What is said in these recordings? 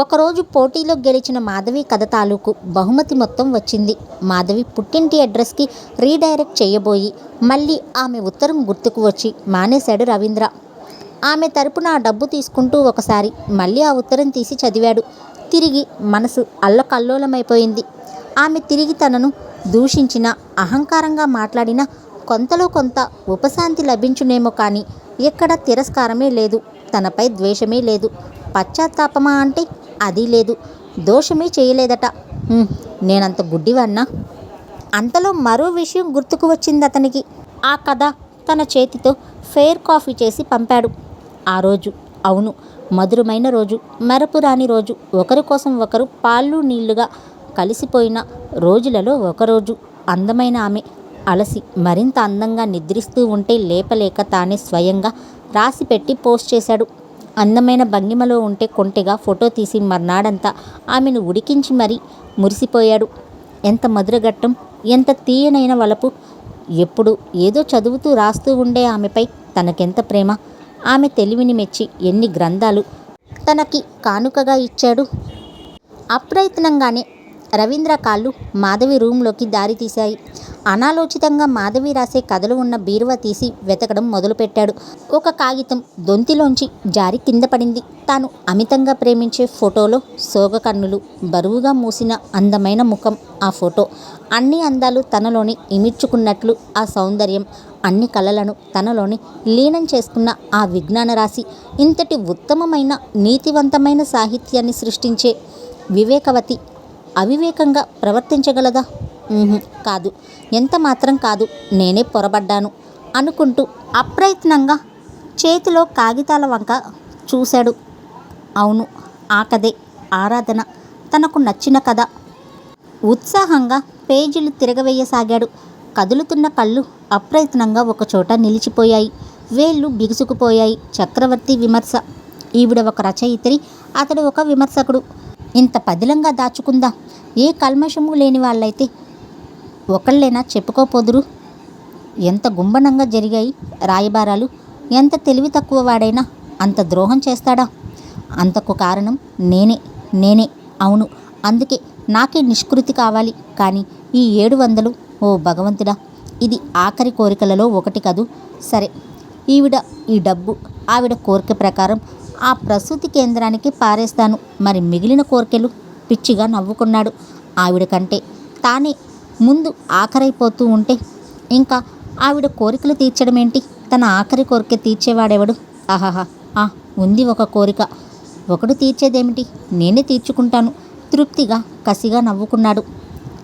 ఒకరోజు పోటీలో గెలిచిన మాధవి కథ తాలూకు బహుమతి మొత్తం వచ్చింది. మాధవి పుట్టింటి అడ్రస్కి రీడైరెక్ట్ చేయబోయి మళ్ళీ ఆమె ఉత్తరం గుర్తుకు వచ్చి మానేశాడు రవీంద్ర. ఆమె తరపున ఆ డబ్బు తీసుకుంటూ ఒకసారి మళ్ళీ ఆ ఉత్తరం తీసి చదివాడు. తిరిగి మనసు అల్లకల్లోలమైపోయింది. ఆమె తిరిగి తనను దూషించిన అహంకారంగా మాట్లాడిన కొంతలో కొంత ఉపశాంతి లభించునేమో కానీ ఎక్కడ తిరస్కారమే లేదు. తనపై ద్వేషమే లేదు. పశ్చాత్తాపమా అంటే అది లేదు. దోషమే చేయలేదట. నేనంత గుడ్డివన్నా అంతలో మరో విషయం గుర్తుకు వచ్చింది అతనికి. ఆ కథ తన చేతితో ఫెయిర్ కాఫీ చేసి పంపాడు. ఆ రోజు అవును మధురమైన రోజు మరపురాని రోజు. ఒకరి కోసం ఒకరు పాళ్ళు నీళ్ళుగా కలిసిపోయిన రోజులలో ఒకరోజు. అందమైన ఆమె అలసి మరింత అందంగా నిద్రిస్తూ ఉంటే లేపలేక తానే స్వయంగా రాసిపెట్టి పోస్ట్ చేశాడు. అందమైన భంగిమలో ఉంటే కొంటెగా ఫోటో తీసి మర్నాడంతా ఆమెను ఉడికించి మరీ మురిసిపోయాడు. ఎంత మధురఘట్టం ఎంత తీయనైన వలపు. ఎప్పుడు ఏదో చదువుతూ రాస్తూ ఉండే ఆమెపై తనకెంత ప్రేమ. ఆమె తెలివిని మెచ్చి ఎన్ని గ్రంథాలు తనకి కానుకగా ఇచ్చాడు. అప్రయత్నంగానే రవీంద్ర కాళ్ళు మాధవి రూంలోకి దారి తీశాయి. అనాలోచితంగా మాధవి రాసే కథలు ఉన్న బీరువా తీసి వెతకడం మొదలుపెట్టాడు. ఒక కాగితం దొంతిలోంచి జారి కింద పడింది. తాను అమితంగా ప్రేమించే ఫోటోలో సోగ కన్నులు బరువుగా మూసిన అందమైన ముఖం ఆ ఫోటో. అన్ని అందాలు తనలోని ఇమిడ్చుకున్నట్లు ఆ సౌందర్యం అన్ని కళలను తనలోని లీనం చేసుకున్న ఆ విజ్ఞాన రాశి ఇంతటి ఉత్తమమైన నీతివంతమైన సాహిత్యాన్ని సృష్టించే వివేకవతి అవివేకంగా ప్రవర్తించగలదా? కాదు. ఎంత మాత్రం కాదు. నేనే పొరబడ్డాను అనుకుంటూ అప్రయత్నంగా చేతిలో కాగితాల వంక చూశాడు. అవును ఆ కథే. ఆరాధన తనకు నచ్చిన కథ. ఉత్సాహంగా పేజీలు తిరగవేయసాగాడు. కదులుతున్న కళ్ళు అప్రయత్నంగా ఒకచోట నిలిచిపోయాయి. వేళ్ళు బిగుసుకుపోయాయి. చక్రవర్తి విమర్శ. ఈవిడ ఒక రచయిత్రి అతడు ఒక విమర్శకుడు. ఇంత పదిలంగా దాచుకుందా? ఏ కల్మషము లేని వాళ్ళైతే? ఒకళ్ళైనా చెప్పుకోపోదురు. ఎంత గుంబనంగా జరిగాయి రాయబారాలు. ఎంత తెలివి తక్కువ వాడైనా అంత ద్రోహం చేస్తాడా? అంతకు కారణం నేనే నేనే. అవును అందుకే నాకే నిష్కృతి కావాలి. కానీ ఈ ఏడు వందలు ఓ భగవంతుడా ఇది ఆఖరి కోరికలలో ఒకటి కదూ? సరే ఈవిడ ఈ డబ్బు ఆవిడ కోరిక ప్రకారం ఆ ప్రసూతి కేంద్రానికి పారేస్తాను. మరి మిగిలిన కోరికలు పిచ్చిగా నవ్వుకున్నాడు ఆవిడ కంటే. తానే ముందు ఆఖరైపోతూ ఉంటే ఇంకా ఆవిడ కోరికలు తీర్చడం ఏంటి తన ఆఖరి కోరిక తీర్చేవాడెవడు? ఆహాహా! ఆ ఉంది ఒక కోరిక. ఒకడు తీర్చేదేమిటి? నేనే తీర్చుకుంటాను. తృప్తిగా కసిగా నవ్వుకున్నాడు.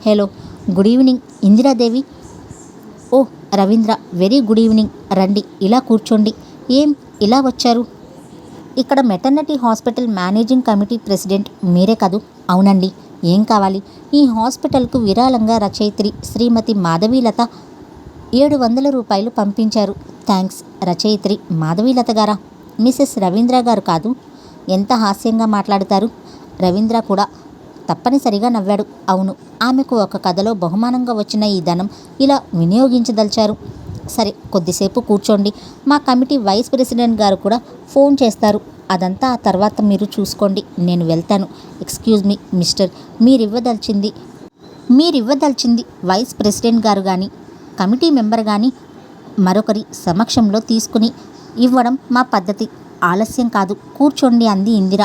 Hello good evening. Indiradevi? Oh Ravindra very good evening. రండి ఇలా కూర్చోండి. ఏం ఇలా వచ్చారు? ఇక్కడ maternity hospital managing committee president మీరే కదూ అవునండి. ఏం కావాలి? ఈ హాస్పిటల్కు విరాళంగా రచయిత్రి శ్రీమతి మాధవీలత ఏడు వందల రూపాయలు పంపించారు. థ్యాంక్స్ రచయిత్రి మాధవీలత గారా? మిసెస్ రవీంద్ర గారు కాదు. ఎంత హాస్యంగా మాట్లాడతారు? రవీంద్ర కూడా తప్పనిసరిగా నవ్వాడు. అవును ఆమెకు ఒక కథలో బహుమానంగా వచ్చిన ఈ ధనం ఇలా వినియోగించదలిచారు. సరే కొద్దిసేపు కూర్చోండి. మా కమిటీ వైస్ ప్రెసిడెంట్ గారు కూడా ఫోన్ చేస్తారు. అదంతా ఆ తర్వాత మీరు చూసుకోండి. నేను వెళ్తాను. Excuse me mister. మీరివ్వదలిచింది. మీరివ్వదలిచింది వైస్ ప్రెసిడెంట్ గారు కానీ కమిటీ మెంబర్ కానీ మరొకరి సమక్షంలో తీసుకుని ఇవ్వడం మా పద్ధతి. ఆలస్యం కాదు. కూర్చోండి అంది ఇందిర.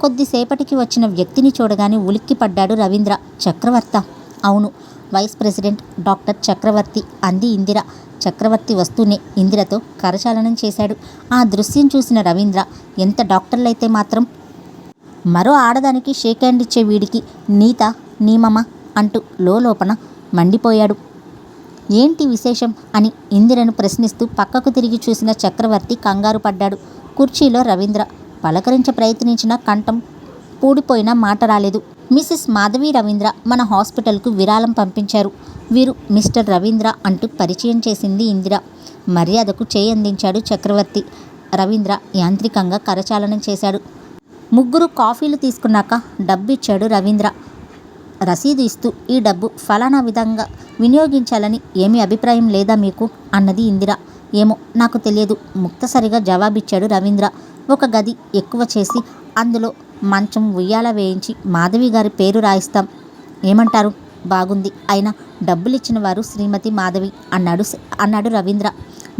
కొద్దిసేపటికి వచ్చిన వ్యక్తిని చూడగానే ఉలిక్కిపడ్డాడు రవీంద్ర చక్రవర్త. అవును వైస్ ప్రెసిడెంట్ డాక్టర్ చక్రవర్తి అంది ఇందిర. చక్రవర్తి వస్తూనే ఇందిరతో కరచాలనం చేశాడు. ఆ దృశ్యం చూసిన రవీంద్ర ఎంత డాక్టర్లైతే మాత్రం మరో ఆడదానికి షేక్ హ్యాండ్ ఇచ్చే వీడికి నీత నీమమా అంటూ లోపన మండిపోయాడు. ఏంటి విశేషం అని ఇందిరను ప్రశ్నిస్తూ పక్కకు తిరిగి చూసిన చక్రవర్తి కంగారు పడ్డాడు. కుర్చీలో రవీంద్ర పలకరించ ప్రయత్నించిన కంఠం పూడిపోయినా మాట రాలేదు. మిసెస్ మాధవి రవీంద్ర మన హాస్పిటల్కు విరాళం పంపించారు. వీరు మిస్టర్ రవీంద్ర అంటూ పరిచయం చేసింది ఇందిర. మర్యాదకు చేయందించాడు చక్రవర్తి. రవీంద్ర యాంత్రికంగా కరచాలనం చేశాడు. ముగ్గురు కాఫీలు తీసుకున్నాక డబ్బు ఇచ్చాడు రవీంద్ర. రసీదు ఇస్తూ ఈ డబ్బు ఫలానా విధంగా వినియోగించాలని ఏమీ అభిప్రాయం లేదా మీకు? అన్నది ఇందిర. ఏమో నాకు తెలియదు. ముక్తసరిగా జవాబిచ్చాడు రవీంద్ర. ఒక గది ఎక్కువ చేసి అందులో మంచం ఉయ్యాల వేయించి మాధవి గారి పేరు రాయిస్తాం. ఏమంటారు? బాగుంది. అయినా డబ్బులు ఇచ్చిన వారు శ్రీమతి మాధవి అన్నాడు అన్నాడు రవీంద్ర.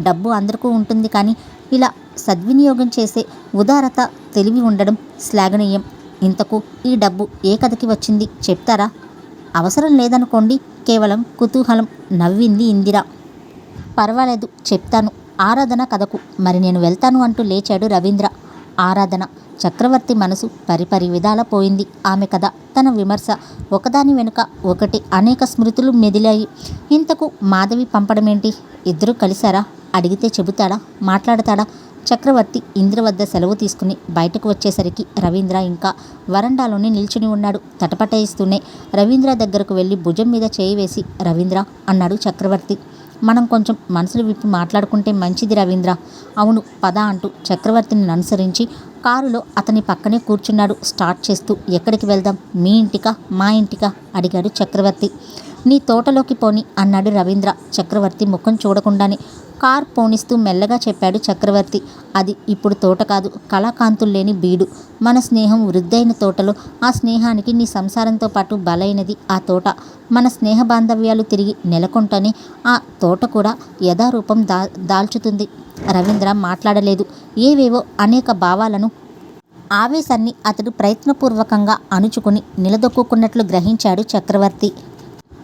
డబ్బు అందరికీ ఉంటుంది కానీ ఇలా సద్వినియోగం చేసే ఉదారత తెలివి ఉండడం శ్లాఘనీయం. ఇంతకు ఈ డబ్బు ఏ కథకి వచ్చింది? చెప్తారా? అవసరం లేదనుకోండి. కేవలం కుతూహలం నవ్వింది ఇందిర. పర్వాలేదు చెప్తాను. ఆరాధన కథకు. మరి నేను వెళ్తాను అంటూ లేచాడు రవీంద్ర. ఆరాధన. చక్రవర్తి మనసు పరిపరి విధాల పోయింది. ఆమె కథ తన విమర్శ ఒకదాని వెనుక ఒకటి అనేక స్మృతులు మెదిలాయి. ఇంతకు మాధవి పంపడమేంటి? ఇద్దరు కలిశారా? అడిగితే చెబుతాడా? మాట్లాడతాడా? చక్రవర్తి ఇంద్ర వద్ద సెలవు తీసుకుని బయటకు వచ్చేసరికి రవీంద్ర ఇంకా వరండాలోనే నిల్చుని ఉన్నాడు. తటపటాయిస్తూనే రవీంద్ర దగ్గరకు వెళ్ళి భుజం మీద చేయి వేసి రవీంద్ర అన్నాడు చక్రవర్తి. మనం కొంచెం మనసులు విప్పి మాట్లాడుకుంటే మంచిది రవీంద్ర. అవును పద అంటూ చక్రవర్తిని అనుసరించి కారులో అతని పక్కనే కూర్చున్నాడు స్టార్ట్ చేస్తూ. ఎక్కడికి వెళ్దాం? మీ ఇంటికా? మా ఇంటికా? అడిగాడు చక్రవర్తి. నీ తోటలోకి పోని అన్నాడు రవీంద్ర. చక్రవర్తి ముఖం చూడకుండానే కార్ పోనిస్తూ మెల్లగా చెప్పాడు చక్రవర్తి. అది ఇప్పుడు తోట కాదు కళాకాంతులు లేని బీడు. మన స్నేహం వృద్ధైన తోటలో ఆ స్నేహానికి నీ సంసారంతో పాటు బలైనది ఆ తోట. మన స్నేహ బాంధవ్యాలు తిరిగి నెలకొంటనే ఆ తోట కూడా యథారూపం దా దాల్చుతుంది. రవీంద్ర మాట్లాడలేదు. ఏవేవో అనేక భావాలను ఆవేశాన్ని అతడు ప్రయత్నపూర్వకంగా అణుచుకుని నిలదొక్కున్నట్లు గ్రహించాడు చక్రవర్తి.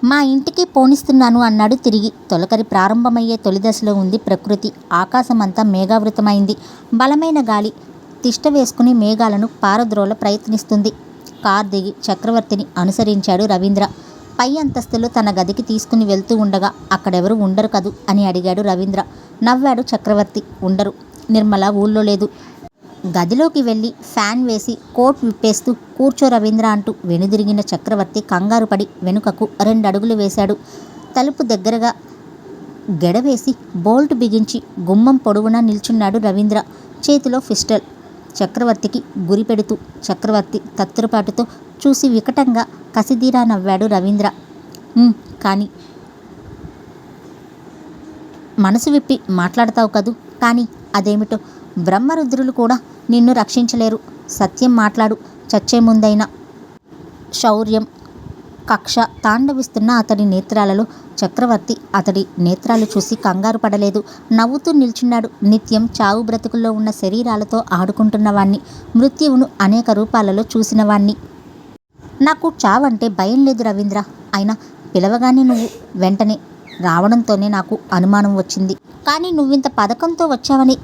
మా ఇంటికి పోనిస్తున్నాను అన్నాడు తిరిగి. తొలకరి ప్రారంభమయ్యే తొలి దశలో ఉంది ప్రకృతి. ఆకాశమంతా మేఘావృతమైంది. బలమైన గాలి తిష్ట వేసుకుని మేఘాలను పారద్రోల ప్రయత్నిస్తుంది. కార్ దిగి చక్రవర్తిని అనుసరించాడు రవీంద్ర. పై అంతస్తులో తన గదికి తీసుకుని వెళ్తూ ఉండగా అక్కడెవరు ఉండరు కదూ? అని అడిగాడు రవీంద్ర. నవ్వాడు చక్రవర్తి. ఉండరు. నిర్మల ఊళ్ళో లేదు. గదిలోకి వెళ్ళి ఫ్యాన్ వేసి కోట్ విప్పేస్తూ కూర్చో రవీంద్ర అంటూ వెనుదిరిగిన చక్రవర్తి కంగారు పడి వెనుకకు రెండు అడుగులు వేశాడు. తలుపు దగ్గరగా గెడవేసి బోల్ట్ బిగించి గుమ్మం పొడవునా నిల్చున్నాడు రవీంద్ర. చేతిలో ఫిస్టల్ చక్రవర్తికి గురి పెడుతూ చక్రవర్తి తత్తురపాటుతో చూసి వికటంగా కసిదీరా నవ్వాడు రవీంద్ర. కానీ మనసు విప్పి మాట్లాడతావు కదూ? కానీ అదేమిటో బ్రహ్మరుద్రులు కూడా నిన్ను రక్షించలేరు. సత్యం మాట్లాడు. చచ్చే ముందైనా. శౌర్యం. కక్ష. తాండవిస్తున్న అతడి నేత్రాలలో చక్రవర్తి అతడి నేత్రాలు చూసి కంగారు పడలేదు. నవ్వుతూ నిల్చున్నాడు. నిత్యం చావు బ్రతుకుల్లో ఉన్న శరీరాలతో ఆడుకుంటున్నవాణ్ణి. మృత్యువును అనేక రూపాలలో చూసినవాణ్ణి. నాకు చావంటే భయం లేదు రవీంద్ర. అయినా పిలవగానే నువ్వు వెంటనే రావడంతోనే నాకు అనుమానం వచ్చింది. కానీ నువ్వింత పథకంతో వచ్చావని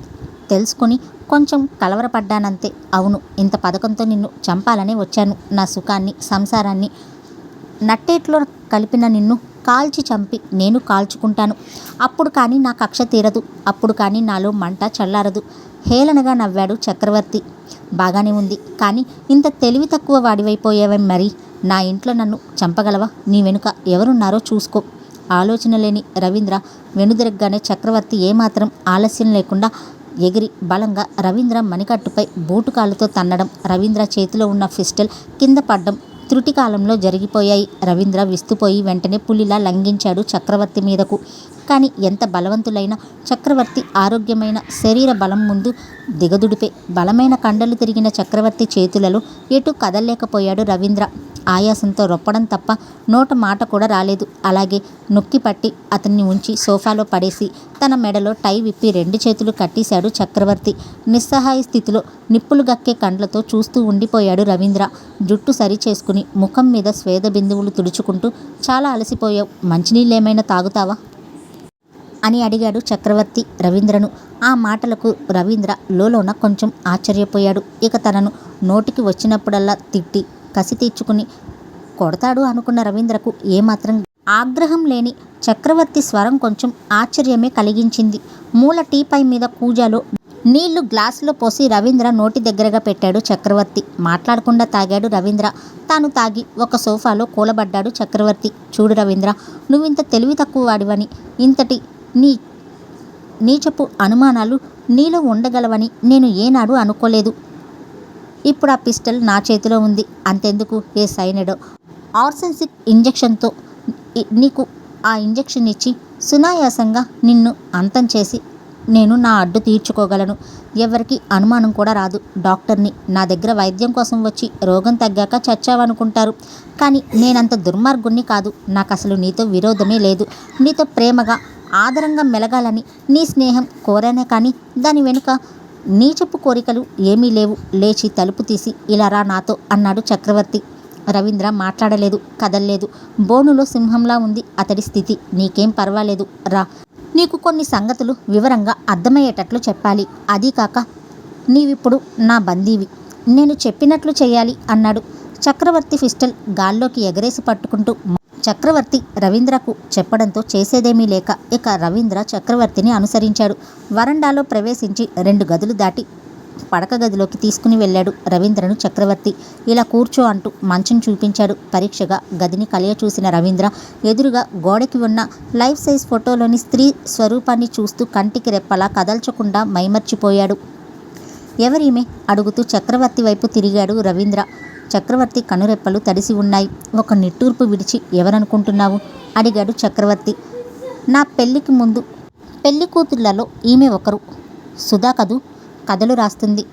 తెలుసుకుని కొంచెం కలవరపడ్డానంతే. అవును ఇంత పథకంతో నిన్ను చంపాలనే వచ్చాను. నా సుఖాన్ని సంసారాన్ని నట్టేట్లో కలిపిన నిన్ను కాల్చి చంపి నేను కాల్చుకుంటాను. అప్పుడు కానీ నా కక్ష తీరదు. అప్పుడు కానీ నాలో మంట చల్లారదు. హేళనగా నవ్వాడు చక్రవర్తి. బాగానే ఉంది. కానీ ఇంత తెలివి తక్కువ వాడివైపోయావే మరి? నా ఇంట్లో నన్ను చంపగలవా? నీ వెనుక ఎవరున్నారో చూసుకో. ఆలోచన లేని రవీంద్ర వెనుదిరగ్గానే చక్రవర్తి ఏమాత్రం ఆలస్యం లేకుండా ఎగిరి బలంగా రవీంద్ర మణికట్టుపై బూటుకాలుతో తన్నడం రవీంద్ర చేతిలో ఉన్న ఫిస్టల్ కింద పడ్డం త్రుటి కాలంలో జరిగిపోయాయి. రవీంద్ర విస్తుపోయి వెంటనే పులిలా లంఘించాడు చక్రవర్తి మీదకు. కానీ ఎంత బలవంతులైన చక్రవర్తి ఆరోగ్యమైన శరీర బలం ముందు దిగదుడిపే బలమైన కండలు తిరిగిన చక్రవర్తి చేతులలో ఎటు కదలలేకపోయాడు రవీంద్ర. ఆయాసంతో రొప్పడం తప్ప నోట మాట కూడా రాలేదు. అలాగే నొక్కి పట్టి అతన్ని ఉంచి సోఫాలో పడేసి తన మెడలో టై విప్పి రెండు చేతులు కట్టేశాడు చక్రవర్తి. నిస్సహాయ స్థితిలో నిప్పులు గక్కే కండ్లతో చూస్తూ ఉండిపోయాడు రవీంద్ర. జుట్టు సరిచేసుకుని ముఖం మీద స్వేద బిందువులు తుడుచుకుంటూ చాలా అలసిపోయావు. మంచినీళ్ళేమైనా తాగుతావా అని అడిగాడు చక్రవర్తి రవీంద్రను. ఆ మాటలకు రవీంద్ర లోలోన కొంచెం ఆశ్చర్యపోయాడు. ఇక తనను నోటికి వచ్చినప్పుడల్లా తిట్టి కసి తీర్చుకుని కొడతాడు అనుకున్న రవీంద్రకు ఏమాత్రం ఆగ్రహం లేని చక్రవర్తి స్వరం కొంచెం ఆశ్చర్యమే కలిగించింది. మూల టీపై మీద కూజాలో నీళ్ళు గ్లాసులో పోసి రవీంద్ర నోటి దగ్గరగా పెట్టాడు చక్రవర్తి. మాట్లాడకుండా తాగాడు రవీంద్ర. తాను తాగి ఒక సోఫాలో కూలబడ్డాడు చక్రవర్తి. చూడు రవీంద్ర నువ్వింత తెలివి తక్కువ వాడివని. ఇంతటి నీ నీచపు అనుమానాలు నీలో ఉండగలవని నేను ఏనాడు అనుకోలేదు. ఇప్పుడు ఆ పిస్టల్ నా చేతిలో ఉంది. అంతెందుకు? ఏ సైనడో. ఆర్సెన్సిక్ ఇంజెక్షన్తో నీకు ఆ ఇంజెక్షన్ ఇచ్చి సునాయాసంగా నిన్ను అంతం చేసి నేను నా అడ్డు తీర్చుకోగలను. ఎవరికి అనుమానం కూడా రాదు. డాక్టర్ని నా దగ్గర వైద్యం కోసం వచ్చి రోగం తగ్గాక చచ్చావనుకుంటారు. కానీ నేనంత దుర్మార్గుణ్ణి కాదు. నాకు అసలు నీతో విరోధమే లేదు. నీతో ప్రేమగా ఆదరంగా మెలగాలని నీ స్నేహం కోరానే కానీ దాని వెనుక నీచపు కోరికలు ఏమీ లేవు. లేచి తలుపు తీసి ఇలా రా నాతో అన్నాడు చక్రవర్తి. రవీంద్ర మాట్లాడలేదు కదల్లేదు. బోనులో సింహంలా ఉంది అతడి స్థితి. నీకేం పర్వాలేదు రా. నీకు కొన్ని సంగతులు వివరంగా అర్థమయ్యేటట్లు చెప్పాలి. అదీ కాక నీవిప్పుడు నా బందీవి. నేను చెప్పినట్లు చేయాలి అన్నాడు చక్రవర్తి ఫిస్టల్ గాల్లోకి ఎగరేసి పట్టుకుంటూ చక్రవర్తి రవీంద్రకు చెప్పడంతో చేసేదేమీ లేక ఇక రవీంద్ర చక్రవర్తిని అనుసరించాడు. వరండాలో ప్రవేశించి రెండు గదులు దాటి పడక గదిలోకి తీసుకుని వెళ్ళాడు రవీంద్రను చక్రవర్తి. ఇలా కూర్చో అంటూ మంచం చూపించాడు. పరీక్షగా గదిని కలియ చూసిన రవీంద్ర ఎదురుగా గోడకి ఉన్న లైఫ్ సైజ్ ఫోటోలోని స్త్రీ స్వరూపాన్ని చూస్తూ కంటికి రెప్పలా కదల్చకుండా మైమర్చిపోయాడు. ఎవరిమే? అడుగుతూ చక్రవర్తి వైపు తిరిగాడు రవీంద్ర. చక్రవర్తి కనురెప్పలు తడిసి ఉన్నాయి. ఒక నిట్టూర్పు విడిచి ఎవరనుకుంటున్నావు? అడిగాడు చక్రవర్తి. నా పెళ్ళికి ముందు పెళ్ళి కూతుళ్ళలో ఈమె ఒకరు. సుధా కదూ కథలు రాస్తుంది.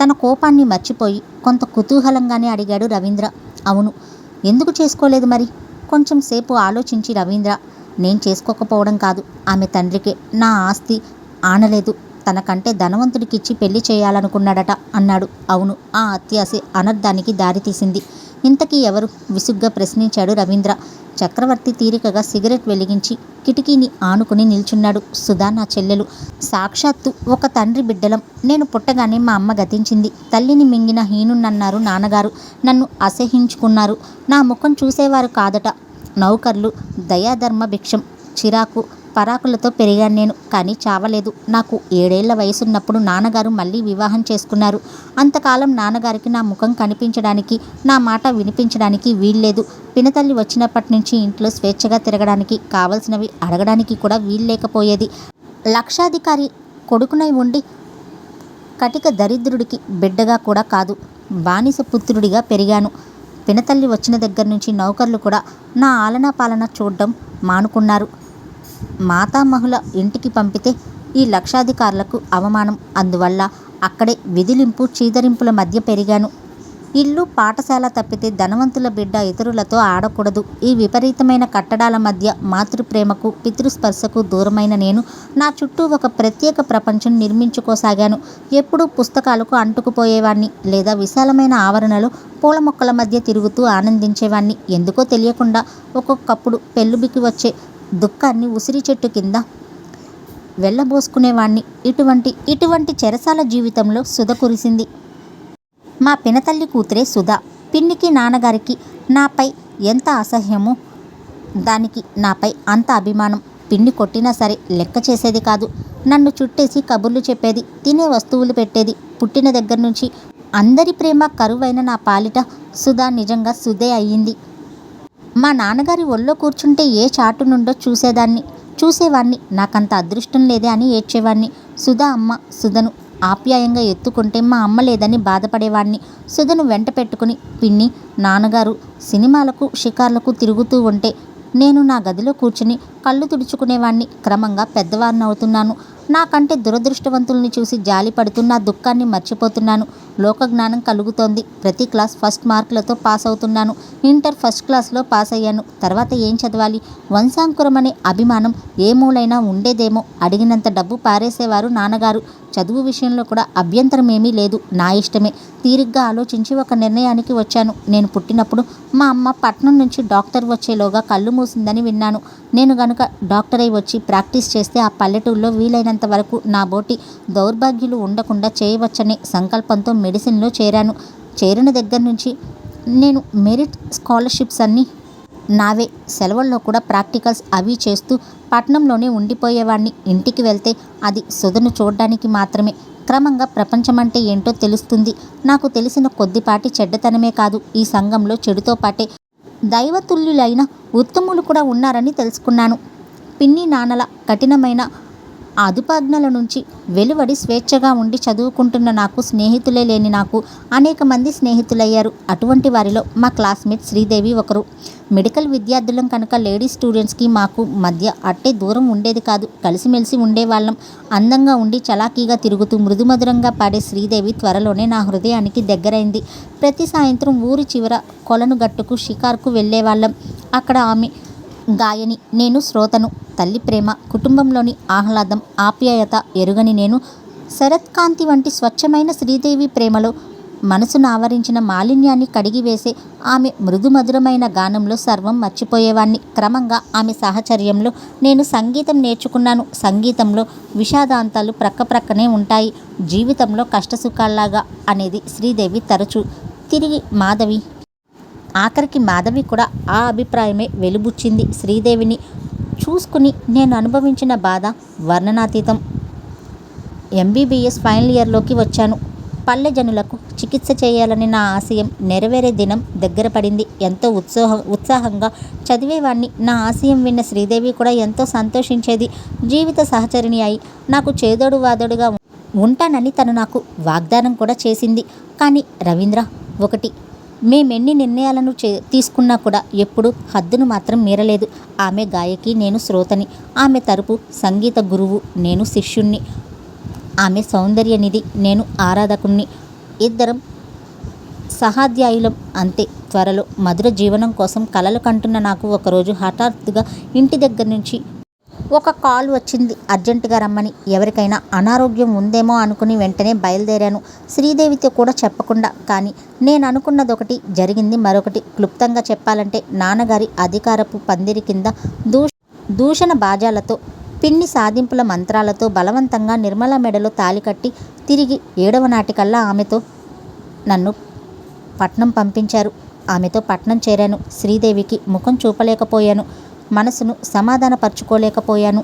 తన కోపాన్ని మర్చిపోయి కొంత కుతూహలంగానే అడిగాడు రవీంద్ర. అవును ఎందుకు చేసుకోలేదు మరి? కొంచెం సేపు ఆలోచించి రవీంద్ర నేను చేసుకోకపోవడం కాదు. ఆమె తండ్రికే నా ఆస్తి ఆనలేదు. తనకంటే ధనవంతుడికిచ్చి పెళ్ళి చేయాలనుకున్నాడట అన్నాడు. అవును ఆ అత్యాశ అనర్థానికి దారితీసింది ఇంతకీ ఎవరు? విసుగ్గా ప్రశ్నించాడు రవీంద్ర. చక్రవర్తి తీరికగా సిగరెట్ వెలిగించి కిటికీని ఆనుకుని నిల్చున్నాడు సుధా నా చెల్లెలు. సాక్షాత్తు ఒక తండ్రి బిడ్డలం. నేను పుట్టగానే మా అమ్మ గతించింది. తల్లిని మింగిన హీనున్నన్నారు నాన్నగారు. నన్ను అసహించుకున్నారు. నా ముఖం చూసేవారు కాదట. నౌకర్లు దయాధర్మ భిక్షం చిరాకు పరాకులతో పెరిగాను నేను కానీ చావలేదు. నాకు ఏడేళ్ళ వయసున్నప్పుడు నాన్నగారు మళ్ళీ వివాహం చేసుకున్నారు. అంతకాలం నాన్నగారికి నా ముఖం కనిపించడానికి నా మాట వినిపించడానికి వీల్లేదు. పినతల్లి వచ్చినప్పటి నుంచి ఇంట్లో స్వేచ్ఛగా తిరగడానికి కావలసినవి అడగడానికి కూడా వీల్లేకపోయేది. లక్షాధికారి కొడుకునై ఉండి కటిక దరిద్రుడికి బిడ్డగా కూడా కాదు బానిస పుత్రుడిగా పెరిగాను. పినతల్లి వచ్చిన దగ్గర నుంచి నౌకర్లు కూడా నా ఆలనా పాలన చూడడం మానుకున్నారు. మాతామహుల ఇంటికి పంపితే ఈ లక్షాధికారులకు అవమానం. అందువల్ల అక్కడే విధిలింపు చీదరింపుల మధ్య పెరిగాను. ఇల్లు పాఠశాల తప్పితే ధనవంతుల బిడ్డ ఇతరులతో ఆడకూడదు. ఈ విపరీతమైన కట్టడాల మధ్య మాతృప్రేమకు పితృస్పర్శకు దూరమైన నేను నా చుట్టూ ఒక ప్రత్యేక ప్రపంచం నిర్మించుకోసాగాను. ఎప్పుడూ పుస్తకాలకు అంటుకుపోయేవాణ్ణి లేదా విశాలమైన ఆవరణలో పూల మొక్కల మధ్య తిరుగుతూ ఆనందించేవాణ్ణి. ఎందుకో తెలియకుండా ఒక్కొక్కప్పుడు పెళ్ళుబికి వచ్చే దుఃఖాన్ని ఉసిరి చెట్టు కింద వెళ్ళబోసుకునేవాణ్ణి. ఇటువంటి ఇటువంటి చెరసాల జీవితంలో సుధ కురిసింది. మా పినతల్లి కూతురే సుధ. పిన్నికి నాన్నగారికి నాపై ఎంత అసహ్యమో దానికి నాపై అంత అభిమానం. పిన్ని కొట్టినా సరే లెక్క చేసేది కాదు. నన్ను చుట్టేసి కబుర్లు చెప్పేది తినే వస్తువులు పెట్టేది. పుట్టిన దగ్గర నుంచి అందరి ప్రేమ కరువైన నా పాలిట సుధా నిజంగా సుధే అయ్యింది. మా నాన్నగారి ఒళ్ళో కూర్చుంటే ఏ చాటు నుండో చూసేదాన్ని. చూసేవాణ్ణి. నాకంత అదృష్టం లేదే అని ఏడ్చేవాణ్ణి. సుధా అమ్మ సుధను ఆప్యాయంగా ఎత్తుకుంటే మా అమ్మ లేదని బాధపడేవాణ్ణి. సుధను వెంట పెట్టుకుని పిన్ని నాన్నగారు సినిమాలకు షికార్లకు తిరుగుతూ ఉంటే నేను నా గదిలో కూర్చుని కళ్ళు తుడుచుకునేవాణ్ణి. క్రమంగా పెద్దవారిని అవుతున్నాను నాకంటే దురదృష్టవంతుల్ని చూసి జాలి పడుతూ నా దుఃఖాన్ని మర్చిపోతున్నాను. లోకజ్ఞానం కలుగుతోంది. ప్రతి క్లాస్ ఫస్ట్ మార్కులతో పాస్ అవుతున్నాను. ఇంటర్ ఫస్ట్ క్లాస్లో పాస్ అయ్యాను. తర్వాత ఏం చదవాలి? వంశాంకురం అనే అభిమానం ఏ మూలైనా ఉండేదేమో. అడిగినంత డబ్బు పారేసేవారు నాన్నగారు. చదువు విషయంలో కూడా అభ్యంతరం ఏమీ లేదు. నా ఇష్టమే. తీరిగ్గా ఆలోచించి ఒక నిర్ణయానికి వచ్చాను. నేను పుట్టినప్పుడు మా అమ్మ పట్నం నుంచి డాక్టర్ వచ్చేలోగా కళ్ళు మూసిందని విన్నాను. నేను గనుక డాక్టర్ అయి వచ్చి ప్రాక్టీస్ చేస్తే ఆ పల్లెటూరులో వీలైనంత వరకు నా బోటి దౌర్భాగ్యులు ఉండకుండా చేయవచ్చనే సంకల్పంతో మెడిసిన్లో చేరాను. చేరిన దగ్గర నుంచి నేను మెరిట్ స్కాలర్షిప్స్ అన్నీ నావే. సెలవుల్లో కూడా ప్రాక్టికల్స్ అవి చేస్తూ పట్నంలోనే ఉండిపోయేవాడిని ఇంటికి వెళ్తే అది సుధను చూడడానికి మాత్రమే. క్రమంగా ప్రపంచమంటే ఏంటో తెలుస్తుంది. నాకు తెలిసిన కొద్దిపాటి చెడ్డతనమే కాదు ఈ సంఘంలో చెడుతో పాటే దైవతుల్యులైన ఉత్తములు కూడా ఉన్నారని తెలుసుకున్నాను. పిన్ని నాన్నల కఠినమైన అదుపాజ్ఞల నుంచి వెలువడి స్వేచ్ఛగా ఉండి చదువుకుంటున్న నాకు స్నేహితులే లేని నాకు అనేక మంది స్నేహితులయ్యారు. అటువంటి వారిలో మా క్లాస్మేట్ శ్రీదేవి ఒకరు. మెడికల్ విద్యార్థులం కనుక లేడీస్ స్టూడెంట్స్కి మాకు మధ్య అట్టే దూరం ఉండేది కాదు. కలిసిమెలిసి ఉండేవాళ్ళం. అందంగా ఉండి చలాకీగా తిరుగుతూ మృదుమధురంగా పాడే శ్రీదేవి త్వరలోనే నా హృదయానికి దగ్గరైంది. ప్రతి సాయంత్రం ఊరి చివర కొలను గట్టుకు షికార్కు వెళ్ళేవాళ్ళం. అక్కడ ఆమె గాయని నేను శ్రోతను. తల్లి ప్రేమ కుటుంబంలోని ఆహ్లాదం ఆప్యాయత ఎరుగని నేను. శరత్కాంతి వంటి స్వచ్ఛమైన శ్రీదేవి ప్రేమలో మనసును ఆవరించిన మాలిన్యాన్ని కడిగివేసే ఆమె మృదుమధురమైన గానంలో సర్వం మర్చిపోయేవాణ్ణి. క్రమంగా ఆమె సాహచర్యంలో నేను సంగీతం నేర్చుకున్నాను. సంగీతంలో విషాదాంతాలు ప్రక్కప్రక్కనే ఉంటాయి. జీవితంలో కష్టసుఖాల్లాగా అనేది శ్రీదేవి తరచూ. తిరిగి మాధవి ఆఖరికి మాధవి కూడా ఆ అభిప్రాయమే వెలుబుచ్చింది శ్రీదేవిని. చూసుకుని నేను అనుభవించిన బాధ వర్ణనాతీతం. ఎంబీబీఎస్ ఫైనల్ ఇయర్లోకి వచ్చాను. పల్లె జనులకు చికిత్స చేయాలని నా ఆశయం నెరవేరే దినం దగ్గర పడింది. ఎంతో ఉత్సాహ ఉత్సాహంగా చదివేవాణ్ణి. నా ఆశయం విన్న శ్రీదేవి కూడా ఎంతో సంతోషించేది. జీవిత సహచరిణి అయి నాకు చేదోడు వాదోడుగా ఉంటానని తను నాకు వాగ్దానం కూడా చేసింది. కానీ రవీంద్ర ఒకటి మేమెన్ని నిర్ణయాలను చే తీసుకున్నా కూడా ఎప్పుడు హద్దును మాత్రం మీరలేదు. ఆమె గాయకి నేను శ్రోతని. ఆమె తరపు సంగీత గురువు నేను శిష్యుణ్ణి. ఆమె సౌందర్య నిధి నేను ఆరాధకుణ్ణి. ఇద్దరం సహాధ్యాయులం అంతే. త్వరలో మధుర జీవనం కోసం కలలు కంటున్న నాకు ఒకరోజు హఠాత్తుగా ఇంటి దగ్గర నుంచి ఒక కాల్ వచ్చింది. అర్జెంటుగా రమ్మని. ఎవరికైనా అనారోగ్యం ఉందేమో అనుకుని వెంటనే బయలుదేరాను. శ్రీదేవితో కూడా చెప్పకుండా కానీ నేను అనుకున్నది ఒకటి జరిగింది. మరొకటి క్లుప్తంగా చెప్పాలంటే నాన్నగారి అధికారపు పందిరి కింద దూ దూషణ బాజాలతో పిన్ని సాధింపుల మంత్రాలతో బలవంతంగా నిర్మల మెడలో తాలి కట్టి తిరిగి ఏడవ నాటికల్లా ఆమెతో నన్ను పట్నం పంపించారు. ఆమెతో పట్నం చేరాను. శ్రీదేవికి ముఖం చూపలేకపోయాను. మనసును సమాధానపరచుకోలేకపోయాను.